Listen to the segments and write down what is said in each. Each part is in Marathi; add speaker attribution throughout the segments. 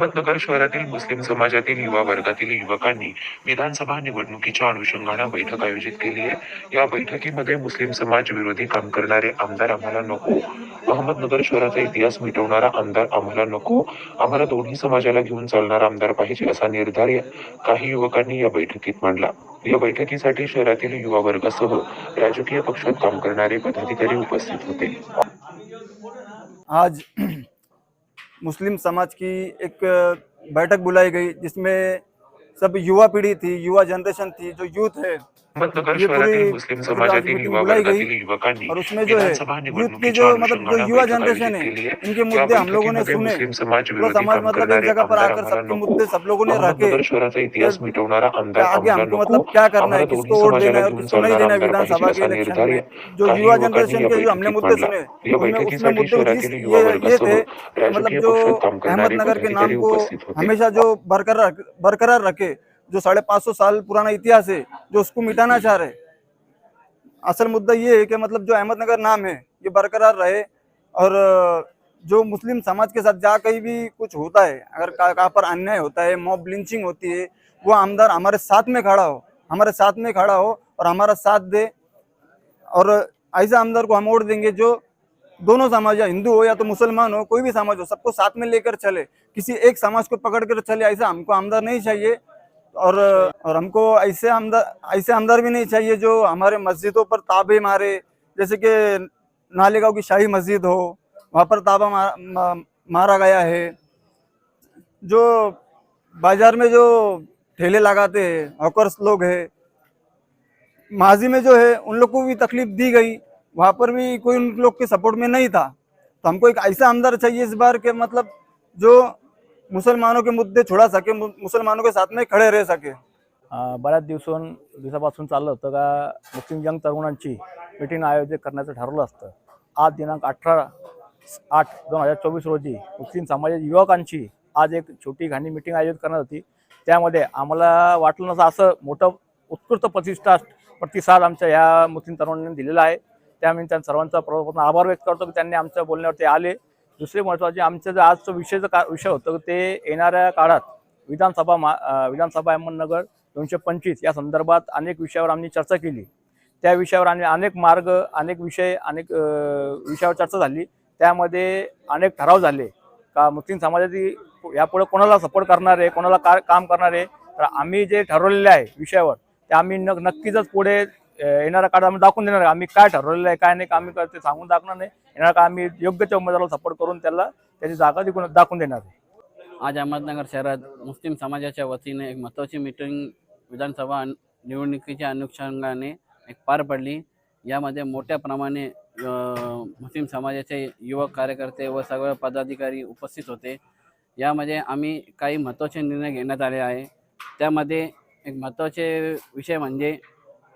Speaker 1: अहमदनगर शहरातील मुस्लिम समाजातील युवा वर्गातील युवकांनी विधानसभा निवडणुकीच्या अनुषंगाने बैठक आयोजित केली आहे. या बैठकीमध्ये मुस्लिम समाज विरोधी काम करणारे आमदार आम्हाला नको. अहमदनगर शहराचा इतिहास मिटवणारा आमदार आम्हाला नको. आम्हाला दोन्ही समाजाला घेऊन चालणारा आमदार पाहिजे असा निर्धार काही युवकांनी या बैठकीत मांडला. या बैठकीसाठी शहरातील युवा वर्गासह राजकीय पक्षात काम करणारे पदाधिकारी उपस्थित होते.
Speaker 2: आज मुस्लिम समाज की एक बैठक बुलाई गई जिसमें सब युवा पीढ़ी थी युवा जनरेशन थी जो यूथ है तो मतलब युवा जनरेशन है इनके मुद्दे हम लोगों ने सुने।
Speaker 1: समाज
Speaker 2: मतलब एक जगह पर आकर सबके मुद्दे सब लोगों ने रखे। आगे हमको मतलब क्या करना है किसको वोट देना है? और किसको नहीं देना है विधानसभा के इलेक्शन में। जो युवा जनरेशन के जो हमने मुद्दे सुने उसमें मुद्दे ये थे मतलब जो अहमदनगर के नाम को हमेशा जो बरकरार बरकरार रखे जो साढ़े पाँच सौ साल पुराना इतिहास है, जो उसको मिटाना चाह रहे असल मुद्दा ये है कि मतलब जो अहमदनगर नाम है, ये बरकरार रहे और जो मुस्लिम समाज के साथ जहाँ कहीं भी कुछ होता है, अगर कहाँ कहाँ पर अन्याय होता है, मॉब लिंचिंग होती है, वो आमदार हमारे साथ में खड़ा हो, हमारे साथ में खड़ा हो और हमारा साथ दे और ऐसे आमदार को हम वोट देंगे जो दोनों समाज, या हिंदू हो या तो मुसलमान हो, कोई भी समाज हो, सबको साथ में लेकर चले, किसी एक समाज को पकड़ कर चले, ऐसा हमको आमदार नहीं चाहिए। और और हमको ऐसे आमदार ऐसे आमदार भी नहीं चाहिए जो हमारे मस्जिदों पर ताबे मारे जैसे कि नालेगांव की शाही मस्जिद हो वहाँ पर ताबा मा, मा, मारा गया है। जो बाज़ार में जो ठेले लगाते हैं हॉकर्स लोग हैं माजी में जो है उन लोग को भी तकलीफ़ दी गई। वहाँ पर भी कोई उन लोग के सपोर्ट में नहीं था। तो हमको एक ऐसा आमदार चाहिए इस बार के मतलब जो मुसलमानों के मुद्दे छुड़ा सके मु- मुसलमानों के साथ में खड़े रह सके।
Speaker 3: बऱ्याच दिवसून दिवसापासून चाललं होतं का मुस्लिम जंग तरुणांची मिटिंग आयोजित करण्याचं ठरवलं असतं. आज दिनांक अठरा आठ दोन हजार चोवीस रोजी मुस्लिम समाजाच्या युवकांची आज एक छोटी घाणी मिटिंग आयोजित करण्यात होती. त्यामध्ये आम्हाला वाटलं नसं असं मोठं उत्कृष्ट प्रतिष्ठा प्रतिसाद आमच्या ह्या मुस्लिम तरुणांनी दिलेला आहे. त्यामुळे त्या सर्वांचा प्रथम आभार व्यक्त करतो की त्यांनी आमच्या बोलण्यावरती आले. दुसरे महत्त्वाचे आमचं जे आजचं विषयचं का विषय होतं ते येणाऱ्या काळात विधानसभा मा विधानसभा अहमदनगर दोनशे पंचवीस या संदर्भात अनेक विषयावर आम्ही चर्चा केली. त्या विषयावर आम्ही अनेक मार्ग अनेक विषय अनेक विषयावर चर्चा झाली. त्यामध्ये अनेक ठराव झाले. का मुस्लिम समाजाची यापुढे कोणाला सपोर्ट करणार आहे कोणाला का काम करणार आहे तर आम्ही जे ठरवलेले आहे विषयावर ते आम्ही न नक्कीच पुढे येणाऱ्या काळात आम्ही दाखवून देणार आम्ही काय ठरवलेलं आहे काय नाही का आम्ही ते सांगून दाखवणार नाही. येणार का आम्ही योग्य त्या उमेदवाराला सपोर्ट करून त्याला त्याची जागा तिकून दाखवून देणार आहे.
Speaker 4: आज अहमदनगर शहरात मुस्लिम समाजाच्या वतीने एक महत्त्वाची मीटिंग विधानसभा निवडणुकीच्या अनुषंगाने एक पार पडली. यामध्ये मोठ्या प्रमाणे मुस्लिम समाजाचे युवक कार्यकर्ते व सगळे पदाधिकारी उपस्थित होते. यामध्ये आम्ही काही महत्त्वाचे निर्णय घेण्यात आले आहे. त्यामध्ये एक महत्त्वाचे विषय म्हणजे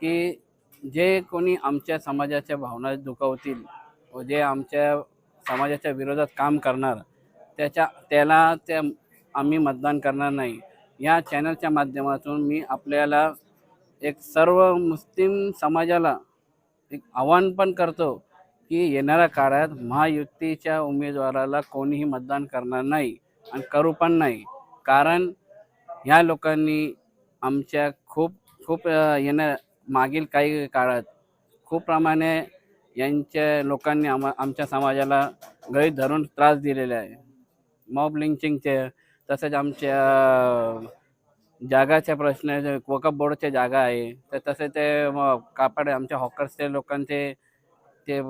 Speaker 4: की जे कोणी आमच्या समाजाच्या भावना दुखावतील व जे आमच्या समाजाच्या विरोधात काम करणार त्याच्या त्याला त्या आम्ही मतदान करणार नाही. या चॅनलच्या माध्यमातून मी आपल्याला एक सर्व मुस्लिम समाजाला एक आव्हान पण करतो की येणाऱ्या काळात महायुतीच्या उमेदवाराला कोणीही मतदान करणार नाही आणि करू पण नाही. कारण ह्या लोकांनी आमच्या खूप खूप अ, येण्या मागील काही काळात खूप प्रमाणे यांच्या लोकांनी आम आमच्या समाजाला गळीत धरून त्रास दिलेला आहे. मॉब लिंचिंगचे तसेच आमच्या जागाच्या प्रश्न जे वकफ बोर्डच्या जागा आहे. तर तसे ते म- कापड आमच्या हॉकर्सचे लोकांचे ते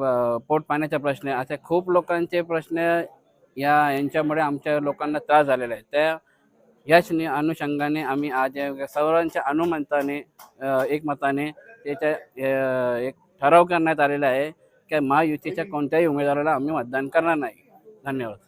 Speaker 4: पोट पाण्याचा प्रश्न आहे असे खूप लोकांचे प्रश्न या यांच्यामुळे आमच्या लोकांना त्रास झालेला आहे. त्या याच अनुषंगाने आम्ही आज सर्वांच्या अनुमताने एकमताने त्याच्या एक ठराव करण्यात आलेला आहे की महायुतीच्या कोणत्याही उमेदवाराला आम्ही मतदान करणार नाही. धन्यवाद.